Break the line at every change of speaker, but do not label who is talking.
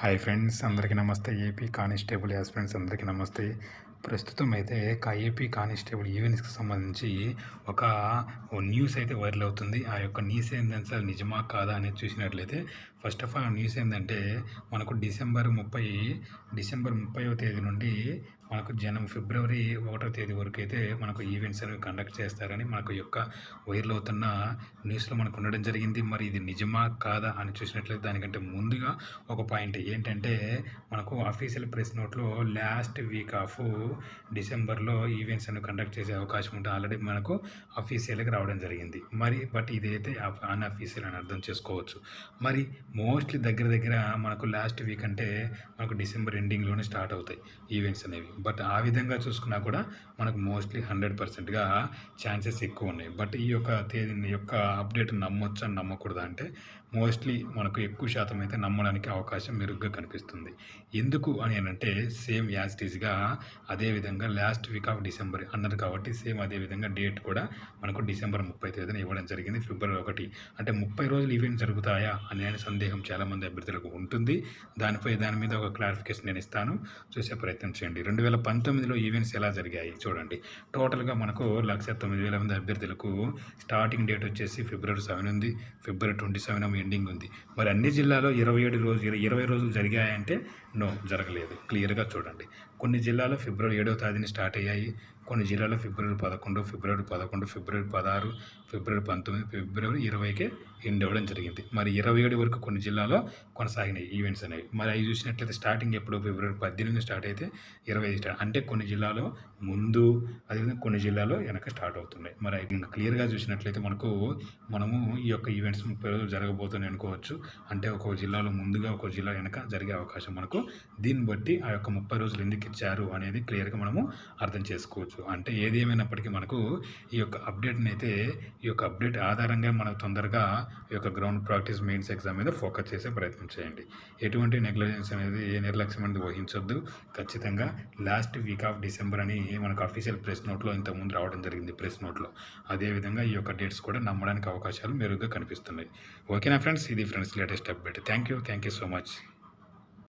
Hi friends అందరికీ నమస్తే. AP constable as friends అందరికీ నమస్తే. ప్రస్తుతం అయితే ఏపీ కానిస్టేబుల్ ఈవెంట్స్కి సంబంధించి ఒక న్యూస్ అయితే వైరల్ అవుతుంది. ఆ యొక్క న్యూస్ ఏంటంటే అసలు నిజమా కాదా అనేది చూసినట్లయితే ఫస్ట్ ఆఫ్ ఆల్ న్యూస్ ఏంటంటే మనకు డిసెంబర్ ముప్పై డిసెంబర్ ముప్పైవ తేదీ నుండి మనకు జనం ఫిబ్రవరి ఒకటో తేదీ వరకు అయితే మనకు ఈవెంట్స్ అనేవి కండక్ట్ చేస్తారని మనకు యొక్క వైరల్ అవుతున్న న్యూస్లో మనకు ఉండడం జరిగింది. మరి ఇది నిజమా? కాదా? అని చూసినట్లయితే దానికంటే ముందుగా ఒక పాయింట్ ఏంటంటే మనకు అఫీషియల్ ప్రెస్ నోట్లో లాస్ట్ వీక్ ఆఫ్ డిసెంబర్లో ఈవెంట్స్ అనేవి కండక్ట్ చేసే అవకాశం ఉంటే ఆల్రెడీ మనకు అఫీషియల్గా రావడం జరిగింది. మరి బట్ ఇదైతే అన్అఫీషియల్ అని అర్థం చేసుకోవచ్చు. మరి మోస్ట్లీ దగ్గర దగ్గర మనకు లాస్ట్ వీక్ అంటే మనకు డిసెంబర్ ఎండింగ్లోనే స్టార్ట్ అవుతాయి ఈవెంట్స్ అనేవి. బట్ ఆ విధంగా చూసుకున్నా కూడా మనకు మోస్ట్లీ హండ్రెడ్ పర్సెంట్గా ఛాన్సెస్ ఎక్కువ ఉన్నాయి. బట్ ఈ యొక్క తేదీని యొక్క అప్డేట్ నమ్మొచ్చా నమ్మకూడదా అంటే మోస్ట్లీ మనకు ఎక్కువ శాతం అయితే నమ్మడానికి అవకాశం మెరుగ్గా కనిపిస్తుంది. ఎందుకు అని అంటే సేమ్ యాజ్ టీజ్గా అదేవిధంగా లాస్ట్ వీక్ ఆఫ్ డిసెంబర్ అన్నారు కాబట్టి సేమ్ అదేవిధంగా డేట్ కూడా మనకు డిసెంబర్ ముప్పై తేదీన ఇవ్వడం జరిగింది. ఫిబ్రవరి ఒకటి అంటే ముప్పై రోజులు ఈవెంట్ జరుగుతాయా అనే సందేహం చాలామంది అభ్యర్థులకు ఉంటుంది. దానిపై దాని మీద ఒక క్లారిఫికేషన్ నేను ఇస్తాను. చూసే ప్రయత్నం చేయండి. రెండు వేల పంతొమ్మిదిలో ఈవెంట్స్ ఎలా జరిగాయి చూడండి. టోటల్గా మనకు లక్ష తొమ్మిది వేల మంది అభ్యర్థులకు స్టార్టింగ్ డేట్ వచ్చేసి ఫిబ్రవరి సెవెన్ ఉంది. ఫిబ్రవరి ట్వంటీ సెవెన్ ఎండింగ్ ఉంది. మరి అన్ని జిల్లాలో ఇరవై ఏడు రోజు ఇరవై రోజులు జరిగాయంటే నో జరగలేదు. క్లియర్గా చూడండి. కొన్ని జిల్లాలో ఫిబ్రవరి ఏడవ తేదీని స్టార్ట్ అయ్యాయి. కొన్ని జిల్లాలో ఫిబ్రవరి పదకొండు ఫిబ్రవరి పదకొండు ఫిబ్రవరి పదహారు ఫిబ్రవరి పంతొమ్మిది ఫిబ్రవరి ఇరవైకే ఎండ్ అవ్వడం జరిగింది. మరి ఇరవై ఏడు వరకు కొన్ని జిల్లాలో కొనసాగినాయి ఈవెంట్స్ అనేవి. మరి అవి చూసినట్లయితే స్టార్టింగ్ ఎప్పుడు ఫిబ్రవరి పద్దెనిమిది స్టార్ట్ అయితే ఇరవై స్టార్ట్ అంటే కొన్ని జిల్లాలో ముందు అదేవిధంగా కొన్ని జిల్లాలో వెనక స్టార్ట్ అవుతున్నాయి. మరి ఇంకా క్లియర్గా చూసినట్లయితే మనకు మనము ఈ యొక్క ఈవెంట్స్ ముప్పై రోజులు జరగబోతున్నాయి అనుకోవచ్చు. అంటే ఒక జిల్లాలో ముందుగా ఒక జిల్లా వెనక జరిగే అవకాశం మనకు దీన్ని బట్టి ఆ యొక్క ముప్పై రోజులు ఎందుకు ఇచ్చారు అనేది క్లియర్గా మనము అర్థం చేసుకోవచ్చు. అంటే ఏది ఏమైనప్పటికీ మనకు ఈ యొక్క అప్డేట్ని అయితే ఈ యొక్క అప్డేట్ ఆధారంగా మనకు తొందరగా ఈ యొక్క గ్రౌండ్ ప్రాక్టీస్ మెయిన్స్ ఎగ్జామ్ మీద ఫోకస్ చేసే ప్రయత్నం చేయండి. ఎటువంటి నెగ్లిజెన్స్ అనేది ఏ నిర్లక్ష్యం అనేది వహించొద్దు. ఖచ్చితంగా లాస్ట్ వీక్ ఆఫ్ డిసెంబర్ అని మనకు అఫీషియల్ ప్రెస్ నోట్లో ఇంతకుముందు రావడం జరిగింది ప్రెస్ నోట్లో. అదేవిధంగా ఈ యొక్క డేట్స్ కూడా నమ్మడానికి అవకాశాలు మెరుగ్గా కనిపిస్తున్నాయి. ఓకేనా ఫ్రెండ్స్? ఇది friends latest update. Thank you thank you so much.